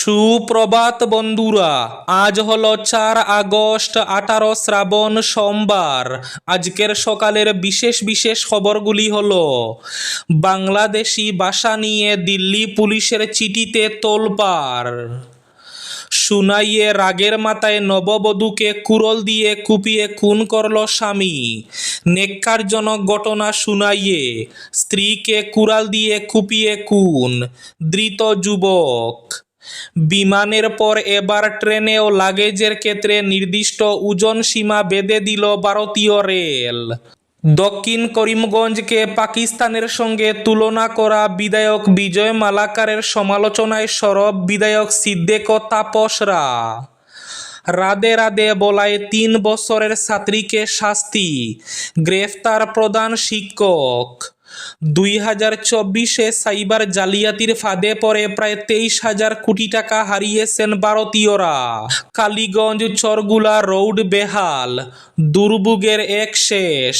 সুপ্রভাত বন্ধুরা, আজ হলো চার আগস্ট আঠারো শ্রাবণ সোমবার। আজকের সকালের বিশেষ বিশেষ খবরগুলি হল, বাংলাদেশি ভাষা নিয়ে দিল্লি পুলিশের চিঠিতে তোলপাড়। সুনাইয়ে রাগের মাথায় নববধূকে কুরল দিয়ে কুপিয়ে খুন করল স্বামী। নেককারজনক ঘটনা সুনাইয়ে, স্ত্রীকে কুড়াল দিয়ে কুপিয়ে খুন। ধৃত যুবক। বিমানের পর এবার ট্রেনেও লাগেজের ক্ষেত্রে নির্দিষ্ট ওজন সীমা বেঁধে দিল ভারতীয় রেল। দক্ষিণ করিমগঞ্জকে পাকিস্তানের সঙ্গে তুলনা করা বিধায়ক বিজয় মালাকারের সমালোচনায় সরব বিধায়ক সিদ্দেক ও তাপসরা রাধে রাধে বলায় তিন বছরের ছাত্রীকে শাস্তি, গ্রেফতার প্রধান শিক্ষক। দুই হাজার চব্বিশে সাইবার জালিয়াতির ফাঁদে পড়ে প্রায় তেইশ হাজার কোটি টাকা হারিয়েছেন ভারতীয়রা। কালীগঞ্জ, চরগুলা, রোড, বেহাল, দুর্ভোগের এক শেষ।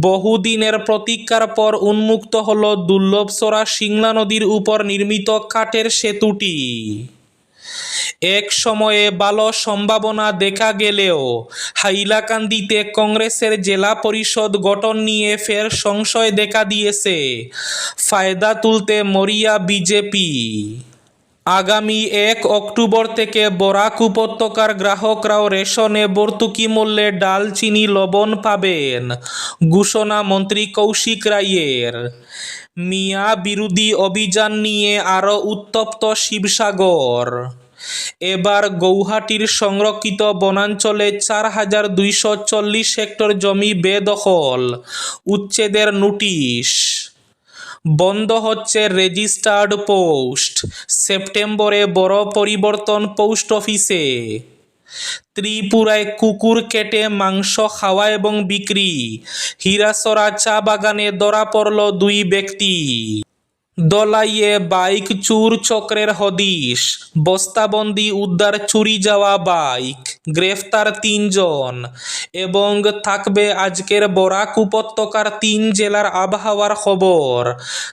বহুদিনের প্রতীক্ষার পর উন্মুক্ত হল দুর্লভসরা সিংলা নদীর উপর নির্মিত কাঠের সেতুটি। এক সময়ে ভালো সম্ভাবনা দেখা গেলেও হাইলাকান্দিতে কংগ্রেসের জেলা পরিষদ গঠন নিয়ে ফের সংশয় দেখা দিয়েছে। ফায়দা তুলতে মরিয়া বিজেপি। আগামী এক অক্টোবর থেকে বরাক উপত্যকার গ্রাহকরাও রেশনে ভর্তুকি মূল্যে ডাল, চিনি, লবণ পাবেন, ঘোষণা মন্ত্রী কৌশিক রায়ের। মিয়া বিরোধী অভিযান নিয়ে আরও উত্তপ্ত শিবসাগর। এবার গৌহাটির সংরক্ষিত বনাঞ্চলে চার হাজার দুইশো চল্লিশ হেক্টর জমি বেদখল। উচ্ছেদের নোটিশ। বন্ধ হচ্ছে রেজিস্টার্ড পোস্ট। সেপ্টেম্বরে বড় পরিবর্তন পোস্ট অফিসে। ত্রিপুরায় কুকুর কেটে মাংস খাওয়া এবং বিক্রি। হীরাসরা চা বাগানে ধরা পড়ল দুই ব্যক্তি। দলাইয়ে বাইক চুর চক্রের হদিশ, বস্তাবন্দি উদ্ধার চুরি যাওয়া বাইক, গ্রেফতার তিনজন এবং থাকবে আজকের বরাক উপত্যকার তিন জেলার আবহাওয়ার খবর।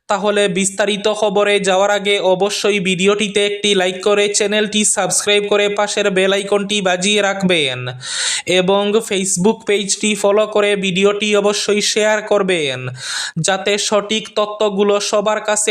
তাহলে বিস্তারিত খবরে যাওয়ার আগে অবশ্যই ভিডিওটিতে একটি লাইক করে চ্যানেলটি সাবস্ক্রাইব করে পাশের বেল আইকনটি বাজিয়ে রাখবেন এবং ফেসবুক পেজটি ফলো করে ভিডিওটি অবশ্যই শেয়ার করবেন, যাতে সঠিক তথ্যগুলো সবার কাছে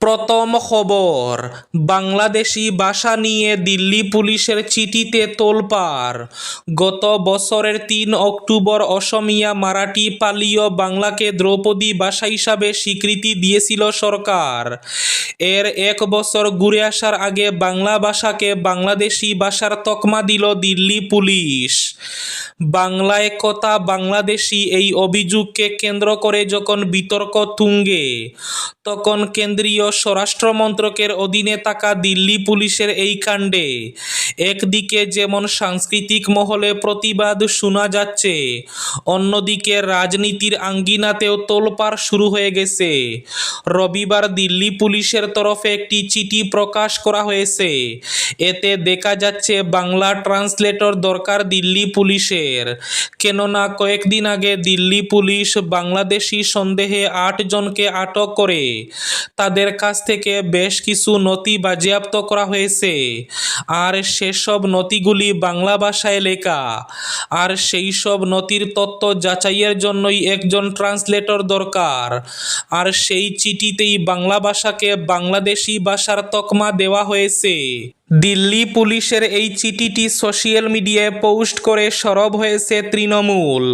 প্রথম খবর, বাংলাদেশি ভাষা নিয়ে দিল্লি পুলিশের চিঠিতে তোলপাড়। গত বছরের তিন অক্টোবর অসমিয়া মারাঠি পালীয় বাংলাকে দ্রৌপদী ভাষা হিসাবে স্বীকৃতি দিয়েছিল সরকার। এর এক বছর ঘুরে আসার আগে বাংলা ভাষাকে বাংলাদেশি ভাষার তকমা দিল দিল্লি পুলিশ। বাংলায় কথা বাংলাদেশি এই অভিযোগকে কেন্দ্র করে যখন বিতর্ক তুঙ্গে, তখন কেন্দ্রীয় স্বরাষ্ট্র মন্ত্রকের অধীনে থাকা দিল্লি পুলিশের এই কাণ্ডে। একদিকে যেমন সাংস্কৃতিক মহলে প্রতিবাদ শোনা যাচ্ছে, অন্যদিকে রাজনীতির আঙ্গিনাতেও তোলপাড় শুরু হয়ে গেছে। রবিবার দিল্লি পুলিশের তরফে একটি চিঠি প্রকাশ করা হয়েছে। এতে দেখা যাচ্ছে, বাংলা ট্রান্সলেটর দরকার দিল্লি পুলিশের। কেননা, কয়েকদিন আগে দিল্লি পুলিশ বাংলাদেশি সন্দেহে আট জনকে আটক করে। তাদের কাছ থেকে বেশ কিছু নথি বাজেয়াপ্ত করা হয়েছে। আর সেসব নথিগুলি বাংলা ভাষায় লেখা। আর সেই সব নথির তত্ত্ব যাচাইয়ের জন্যই একজন ট্রান্সলেটর দরকার। আর সেই চিঠিতেই বাংলা ভাষাকে বাংলাদেশি ভাষার তকমা দেওয়া হয়েছে। দিল্লি পুলিশের এই চিঠিটি সোশ্যাল মিডিয়ায় পোস্ট করে সরব হয়েছে তৃণমূল।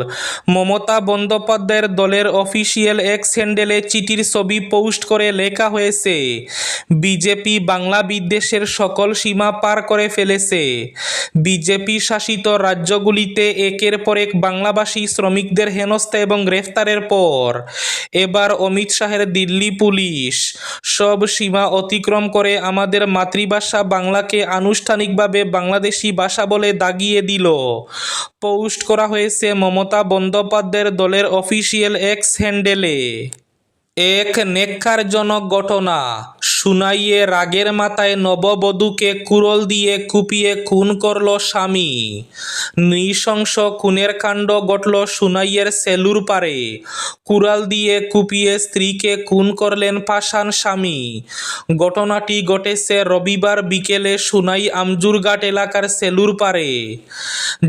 মমতা বন্দ্যোপাধ্যায়ের দলের অফিসিয়াল এক্স হ্যান্ডেলে চিঠির ছবি পোস্ট করে লেখা হয়েছে, বিজেপি বাংলা বিদ্বেষের সকল সীমা পার করে ফেলেছে। বিজেপি শাসিত রাজ্যগুলিতে একের পর এক বাংলাভাষী শ্রমিকদের হেনস্থা এবং গ্রেফতারের পর। এবার অমিত শাহের দিল্লি পুলিশ, সব সীমা অতিক্রম করে আমাদের মাতৃভাষা বাংলাকে আনুষ্ঠানিকভাবে বাংলাদেশি ভাষা বলে দাগিয়ে দিল। পোস্ট করা হয়েছে মমতা বন্দ্যোপাধ্যায়ের দলের অফিসিয়াল এক্স হ্যান্ডেলে এক নেক্ষারজনক ঘটনা। সুনাইয়ে রাগের মাথায় নববধূকে কুড়োল দিয়ে কুপিয়ে খুন করল স্বামী। নৃশংস খুনের কাণ্ড ঘটল সুনাইয়ের সেলুর পারে কুড়াল দিয়ে কুপিয়ে স্ত্রীকে খুন করলেন পাষাণ স্বামী। ঘটনাটি ঘটেছে রবিবার বিকেলে সুনাই আমজুরঘাট এলাকার সেলুর পারে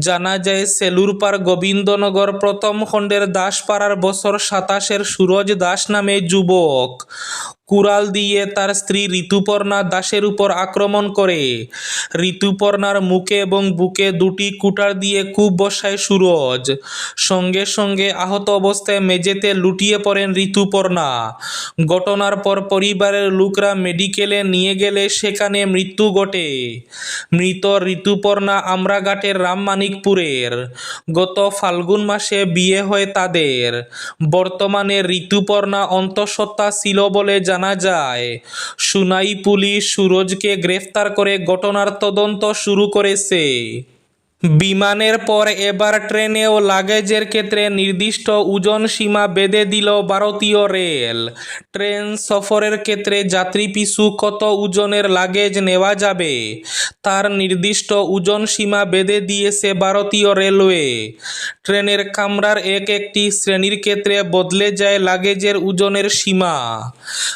জানা যায়, সেলুর পার গোবিন্দনগর প্রথম খণ্ডের দাসপাড়ার বছর সাতাশের সুরজ দাস নামে যুবক। কুড়াল দিয়ে তার স্ত্রী ঋতুপর্ণা দাসের উপর আক্রমণ করে। ঋতুপর্ণার মুখে এবং বুকে দুটি কুটার দিয়ে কূপ বসায় সুরজ। সঙ্গে সঙ্গে আহত অবস্থায় মেঝেতে লুটিয়ে পড়েন ঋতুপর্ণা। ঘটনার পর পরিবারের লোকরা মেডিকেলে নিয়ে গেলে সেখানে মৃত্যু ঘটে। মৃত ঋতুপর্ণা আমরাঘাটের রামমানিকপুরের। গত ফাল্গুন মাসে বিয়ে হয় তাদের। বর্তমানে ঋতুপর্ণা অন্তঃসত্ত্বা ছিল বলে জানা যায় সুনাই পুলিশ সুরজকে গ্রেফতার করে ঘটনার তদন্ত শুরু করেছে। বিমানের পর এবার ট্রেনেও লাগেজের ক্ষেত্রে নির্দিষ্ট ওজন সীমা বেঁধে দিল ভারতীয় রেল। ট্রেন সফরের ক্ষেত্রে যাত্রী পিছু কত ওজনের লাগেজ নেওয়া যাবে? তার নির্দিষ্ট ওজন সীমা বেঁধে দিয়েছে ভারতীয় রেলওয়ে। ট্রেনের কামরার এক একটি শ্রেণির ক্ষেত্রে বদলে যায় লাগেজের ওজনের সীমা।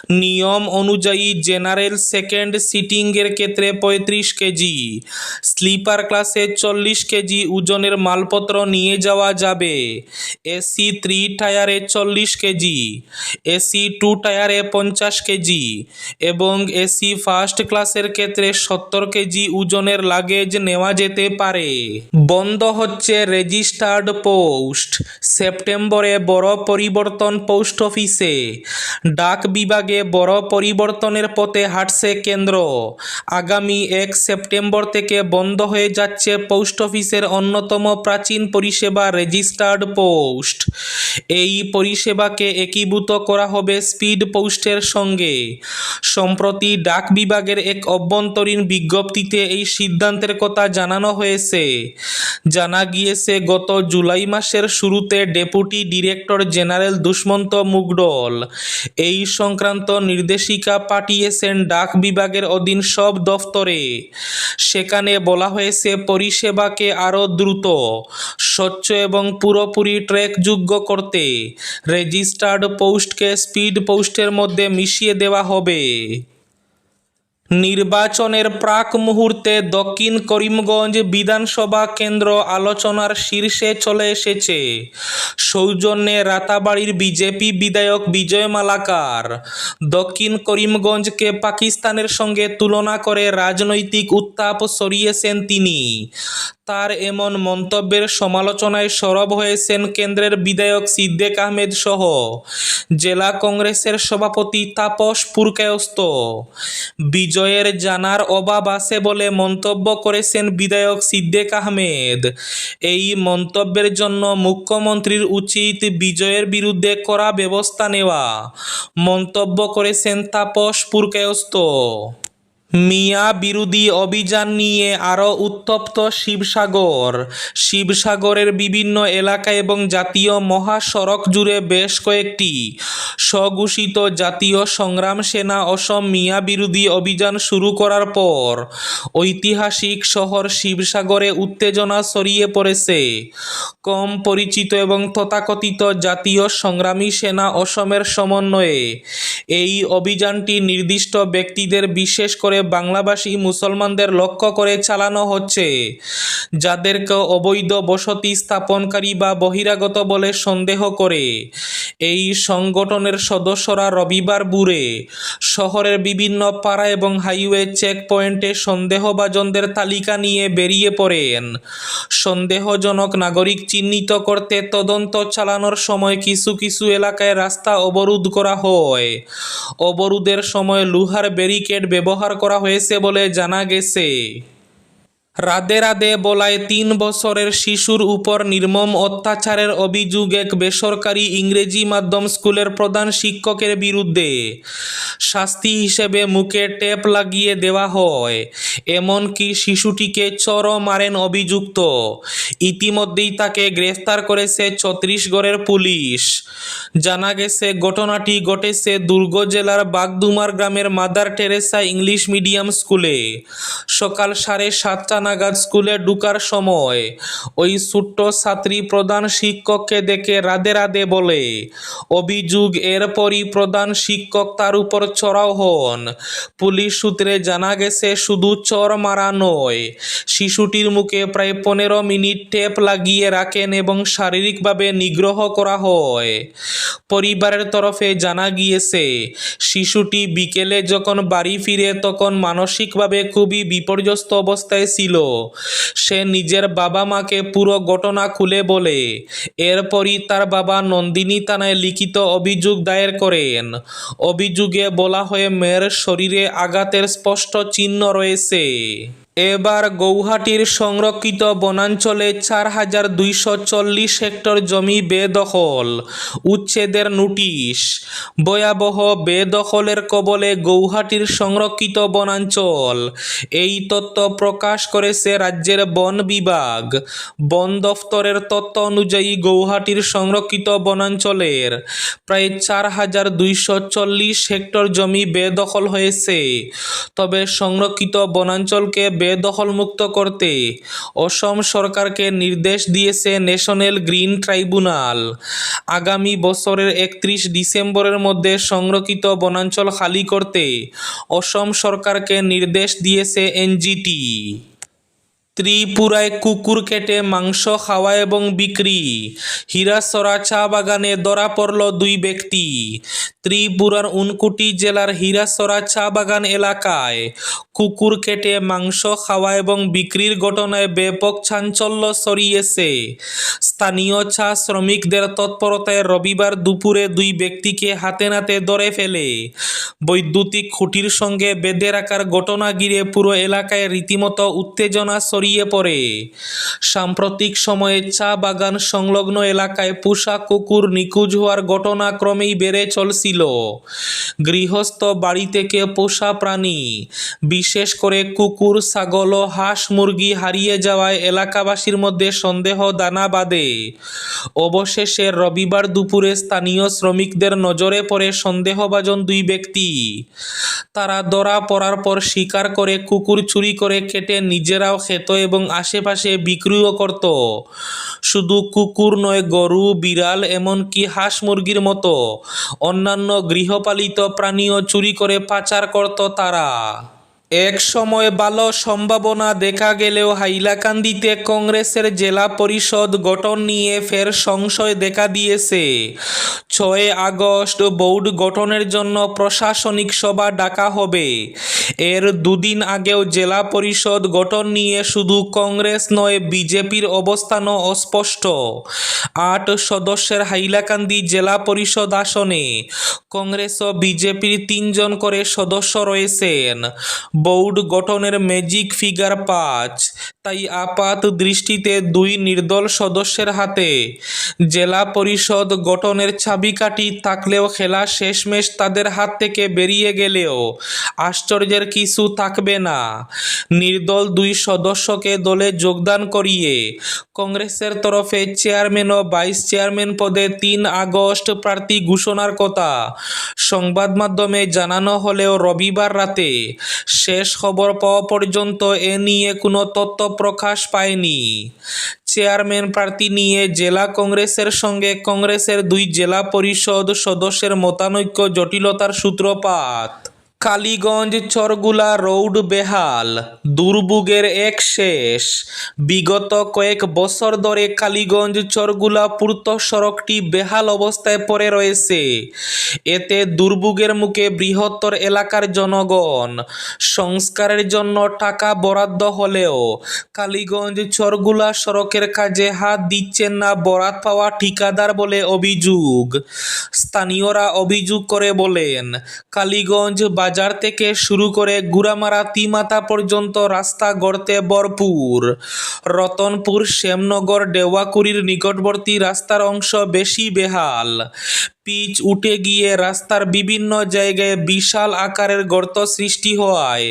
নিয়ম অনুযায়ী জেনারেল সেকেন্ড সিটিংয়ের ক্ষেত্রে পঁয়ত্রিশ কেজি, স্লিপার ক্লাসে চল্লিশ কেজি ওজনের মালপত্র নিয়ে যাওয়া যাবে। এসি থ্রি টায়ারে চল্লিশ কেজি, এসি টু টায়ারে পঞ্চাশ কেজি এবং এসি ফার্স্ট ক্লাসের ক্ষেত্রে সত্তর কেজি ওজনের লাগেজ নেওয়া যেতে পারে। বন্ধ হচ্ছে রেজিস্টার্ড পোস্ট। সেপ্টেম্বরে বড় পরিবর্তন পোস্ট অফিসে। ডাক বিভাগে বড় পরিবর্তনের পথে হাঁটছে কেন্দ্র। আগামী এক সেপ্টেম্বর থেকে বন্ধ হয়ে যাচ্ছে পোস্ট অফিসের অন্যতম প্রাচীন পরিষেবা রেজিস্টার্ড পোস্ট। এই পরিষেবাকে একীভূত করা হবে স্পিড পোস্টের সঙ্গে। সম্প্রতি ডাক বিভাগের এক অভ্যন্তরীণ বিজ্ঞপ্তিতে এই সিদ্ধান্তের কথা জানানো হয়েছে। জানা গিয়েছে, গত জুলাই মাসের শুরুতে deputy director general Dushmanta Mugdal এই সংক্রান্ত নির্দেশিকা পাঠিয়েছেন ডাক বিভাগের অধীন সব দফতরে। সেখানে বলা হয়েছে, পরিষেবাকে আরও দ্রুত, স্বচ্ছ এবং পুরোপুরি ট্র্যাকযোগ্য করতে রেজিস্টার্ড পোস্টকে স্পিড পোস্টের মধ্যে মিশিয়ে দেওয়া হবে। নির্বাচনের প্রাক মুহূর্তে দক্ষিণ করিমগঞ্জ বিধানসভা কেন্দ্র আলোচনার শীর্ষে চলে এসেছে। সৌজন্যে রাতাবাড়ির বিজেপি বিধায়ক বিজয় মালাকার। দক্ষিণ করিমগঞ্জকে পাকিস্তানের সঙ্গে তুলনা করে রাজনৈতিক উত্তাপ সরিয়েছেন তিনি। তার এমন মন্তব্যের সমালোচনায় সরব হয়েছেন কেন্দ্রের বিধায়ক সিদ্দেক আহমেদ সহ জেলা কংগ্রেসের সভাপতি তাপস পুরকায়স্ত বিজয়ের জানার অভাব আছে বলে মন্তব্য করেছেন বিধায়ক সিদ্দেক আহমেদ। এই মন্তব্যের জন্য মুখ্যমন্ত্রীর উচিত বিজয়ের বিরুদ্ধে করা ব্যবস্থা নেওয়া। মন্তব্য করেছেন তাপস পুরকায়স্ত মিয়া বিরোধী অভিযান নিয়ে আরও উত্তপ্ত শিবসাগর। শিবসাগরের বিভিন্ন এলাকা এবং জাতীয় মহাসড়ক জুড়ে বেশ কয়েকটি স্বঘোষিত জাতীয় সংগ্রাম সেনা অসম মিয়া বিরোধী অভিযান শুরু করার পর ঐতিহাসিক শহর শিবসাগরে উত্তেজনা ছড়িয়ে পড়েছে। কম পরিচিত এবং তথাকথিত জাতীয় সংগ্রামী সেনা অসমের সমন্বয়ে এই অভিযানটি নির্দিষ্ট ব্যক্তিদের বিশেষ করে বাংলাভাষী মুসলমানদের লক্ষ্য করে চালানো হচ্ছে। যাদেরকে অবৈধ বসতি স্থাপনকারী বা বহিরাগত বলে সন্দেহ করে। এই সংগঠনের সদস্যরা রবিবার বুড়ে শহরের বিভিন্ন পাড়া এবং হাইওয়ে চেক পয়েন্টে সন্দেহভাজনদের তালিকা নিয়ে বেরিয়ে পড়েন। সন্দেহজনক নাগরিক চিহ্নিত করতে তদন্ত চালানোর সময় কিছু কিছু এলাকায় রাস্তা অবরোধ করা হয়। অবরোধের সময় লোহার ব্যারিকেড ব্যবহার করা হয়েছে বলে জানা গেছে। রাদে রাধে বলায় তিন বছরের শিশুর উপর নির্মম অত্যাচারের অভিযোগ এক বেসরকারি ইংরেজি মাধ্যম স্কুলের প্রধান শিক্ষকের বিরুদ্ধে। শাস্তি হিসেবে মুখে টেপ লাগিয়ে দেওয়া হয়। এমনকি শিশুটিকে চরও মারেন অভিযুক্ত। ইতিমধ্যেই তাকে গ্রেফতার করেছে ছত্তিশগড়ের পুলিশ। জানা গেছে, ঘটনাটি ঘটেছে দুর্গ জেলার বাগদুমার গ্রামের মাদার টেরেসা ইংলিশ মিডিয়াম স্কুলে। সকাল সাড়ে সাতটা নাগাদ স্কুলে ঢুকার সময় ওই ছোট্ট ছাত্রী প্রধান শিক্ষককে দেখে রাধে রাধে বলে, অভিযোগ, এরপরই প্রধান শিক্ষক তার উপর চড়াও হন। পুলিশ সূত্রে জানা গেছে, শুধু চর মারা নয়, শিশুটির মুখে প্রায় পনেরো মিনিট টেপ লাগিয়ে রাখেন এবং শারীরিকভাবে নিগ্রহ করা হয়। পরিবারের তরফে জানা গিয়েছে, শিশুটি বিকেলে যখন বাড়ি ফিরে তখন মানসিকভাবে খুবই বিপর্যস্ত অবস্থায় ছিল। সে নিজের বাবা মাকে পুরো ঘটনা খুলে বলে। এরপরই তার বাবা নন্দিনী থানায় লিখিত অভিযোগ দায়ের করেন। অভিযোগে বলা হয়ে, মেয়ের শরীরে আঘাতের স্পষ্ট চিহ্ন রয়েছে। এবার গৌহাটির সংরক্ষিত বনাঞ্চলে চার হাজার দুইশো চল্লিশ হেক্টর জমি বেদখল, উচ্ছেদের নোটিশ। ভয়াবহ বেদখলের কবলে গৌহাটির সংরক্ষিত বনাঞ্চল। এই তথ্য প্রকাশ করেছে রাজ্যের বন বিভাগ। বন দফতরের তথ্য অনুযায়ী গৌহাটির সংরক্ষিত বনাঞ্চলের প্রায় চার হাজার চল্লিশ হেক্টর জমি বেদখল হয়েছে। তবে সংরক্ষিত বনাঞ্চলকে বেদখলমুক্ত করতে। অসম সরকারকে নির্দেশ দিয়েছে ন্যাশনাল গ্রিন ট্রাইব্যুনাল। আগামী বছরের একত্রিশ ডিসেম্বরের মধ্যে সংরক্ষিত বনাঞ্চল খালি করতে। অসম সরকারকে নির্দেশ দিয়েছে এনজিটি। ত্রিপুরায় কুকুর কেটে মাংস খাওয়া এবং বিক্রি। হীরাসরা চা বাগানে ধরা পড়ল দুই ব্যক্তি। ত্রিপুরার উনকুটি জেলার হীরাসরা চা বাগান এলাকায় কুকুর কেটে মাংস খাওয়া এবং বিক্রির ঘটনায় ব্যাপক চাঞ্চল্য ছড়িয়েছে। স্থানীয় চা শ্রমিকদের তৎপরতায় রবিবার দুপুরে দুই ব্যক্তিকে হাতে নাতে ধরে ফেলে। বৈদ্যুতিক খুঁটির সঙ্গে বেঁধে রাখার ঘটনা ঘিরে পুরো এলাকায় রীতিমতো উত্তেজনা ছড়িয়ে পড়ে। সাম্প্রতিক সময়ে চা বাগান সংলগ্ন এলাকায় পোষা কুকুর নিখোঁজ হওয়ার ঘটনা ক্রমেই বেড়ে চলছিল। গৃহস্থ বাড়ি থেকে পোষা প্রাণী, বিশেষ করে কুকুর, ছাগল ও হাঁস মুরগি হারিয়ে যাওয়ায় এলাকাবাসীর মধ্যে সন্দেহ দানা বাঁধে। অবশেষে রবিবার দুপুরে স্থানীয় শ্রমিকদের নজরে পড়ে সন্দেহভাজন দুই ব্যক্তি। তারা ধরা পড়ার পর স্বীকার করে কুকুর চুরি করে কেটে নিজেরাও খেত এবং আশেপাশে বিক্রিও করত। শুধু কুকুর নয়, গরু, বিড়াল, এমনকি হাঁস মুরগির মতো। অন্যান্য গৃহপালিত প্রাণীও চুরি করে পাচার করত তারা। এক সময় ভালো সম্ভাবনা দেখা গেলেও হাইলাকান্দিতে কংগ্রেসের জেলা পরিষদ গঠন নিয়ে ফের সংশয় দেখা দিয়েছে। ছয় আগস্ট বোর্ড গঠনের জন্য প্রশাসনিক সভা ডাকা হবে। এর দুদিন আগেও জেলা পরিষদ গঠন নিয়ে শুধু কংগ্রেস নয়, বিজেপির অবস্থানও অস্পষ্ট। আট সদস্যের হাইলাকান্দি জেলা পরিষদ আসনে কংগ্রেস ও বিজেপির তিনজন করে সদস্য রয়েছেন। বোর্ড গঠনের ম্যাজিক ফিগার পাঁচ। তাই আপাত দৃষ্টিতে দুই নির্দল সদস্যের হাতে। জেলা পরিষদ গঠনের চাবিকাঠি থাকলেও খেলা শেষমেশ তাদের হাত থেকে বেরিয়ে গেলেও আশ্চর্যের কিছু থাকবে না। নির্দল দুই সদস্যকে দলে যোগদান করিয়ে কংগ্রেসের তরফে চেয়ারম্যান ও ভাইস চেয়ারম্যান পদে তিন আগস্ট প্রার্থী ঘোষণার কথা সংবাদ মাধ্যমে জানানো হলেও রবিবার রাতে শেষ খবর পাওয়া পর্যন্ত এ নিয়ে কোনো তথ্য প্রকাশ পায়নি। চেয়ারম্যান প্রার্থী নিয়ে জেলা কংগ্রেসের সঙ্গে কংগ্রেসের দুই জেলা পরিষদ সদস্যের মতানৈক্য জটিলতার সূত্রপাত। কালীগঞ্জ, চরগুলা, রোড, বেহাল, দুর্ভোগের এক শেষ। বিগত কয়েক বছর ধরে কালীগঞ্জ, চরগুলা পূর্ত সড়কটি বেহাল অবস্থায় পড়ে রয়েছে। এতে দুর্ভোগের মুখে বৃহত্তর এলাকার জনগণ সংস্কারের জন্য টাকা বরাদ্দ হলেও কালীগঞ্জ, চরগুলা সড়কের কাজে হাত দিচ্ছেন না বরাদ পাওয়া ঠিকাদার বলে অভিযোগ। স্থানীয়রা অভিযোগ করে বলেন, কালীগঞ্জ বাজার থেকে শুরু করে গুড়ামারা তিমাতা পর্যন্ত রাস্তা গড়তে ভরপুর। রতনপুর, শ্যামনগর ডেওয়াকুড়ির নিকটবর্তী রাস্তার অংশ বেশি বেহাল। পিচ উঠে গিয়ে রাস্তার বিভিন্ন জায়গায় বিশাল আকারের গর্ত সৃষ্টি হওয়ায়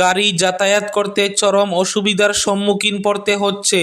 গাড়ি যাতায়াত করতে চরম অসুবিধার সম্মুখীন পড়তে হচ্ছে।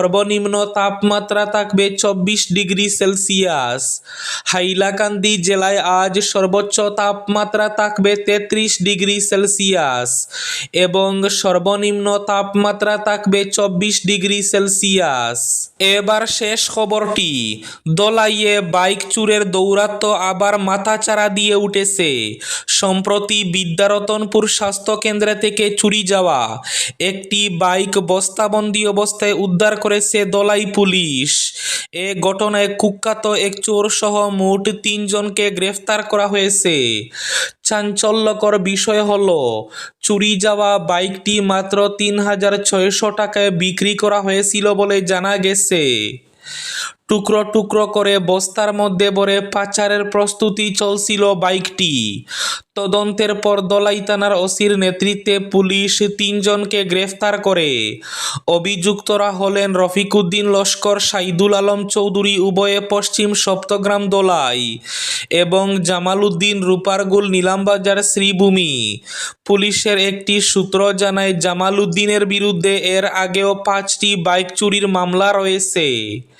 সর্বনিম্ন তাপমাত্রা থাকবে চব্বিশ ডিগ্রি সেলসিয়াস। হাইলাকান্দি জেলায় আজ সর্বোচ্চ তাপমাত্রা থাকবে তেত্রিশ ডিগ্রি সেলসিয়াস এবং সর্বনিম্ন তাপমাত্রা থাকবে চব্বিশ ডিগ্রি সেলসিয়াস। এবার শেষ খবরটি, দোলাইয়ে বাইক চুরের দৌরাত্ম্য আবার মাথাচাড়া দিয়ে উঠেছে। সম্প্রতি বিদ্যারতনপুর স্বাস্থ্যকেন্দ্র থেকে চুরি যাওয়া একটি বাইক বস্তাবন্দি অবস্থায় উদ্ধার করেছে দলাই পুলিশ। এ ঘটনায় কুখ্যাত এক চোর সহ মোট তিনজনকে গ্রেফতার করা হয়েছে। চাঞ্চল্যকর বিষয় হল, চুরি যাওয়া বাইকটি মাত্র তিন হাজার ছয়শো টাকায় বিক্রি করা হয়েছিল বলে জানা গেছে। টুকরো টুকরো করে বস্তার মধ্যে ভরে পাচারের প্রস্তুতি চলছিল বাইকটি। তদন্তের পর দলাই থানার ওসির নেতৃত্বে পুলিশ তিনজনকে গ্রেফতার করে। অভিযুক্তরা হলেন রফিকুদ্দিন লস্কর, সাইদুল আলম চৌধুরী, উভয়ে পশ্চিম সপ্তগ্রাম দোলাই এবং জামালউদ্দিন রূপারগুল নীলামবাজার শ্রীভূমি। পুলিশের একটি সূত্র জানায়, জামালউদ্দিনের বিরুদ্ধে এর আগেও পাঁচটি বাইক চুরির মামলা রয়েছে।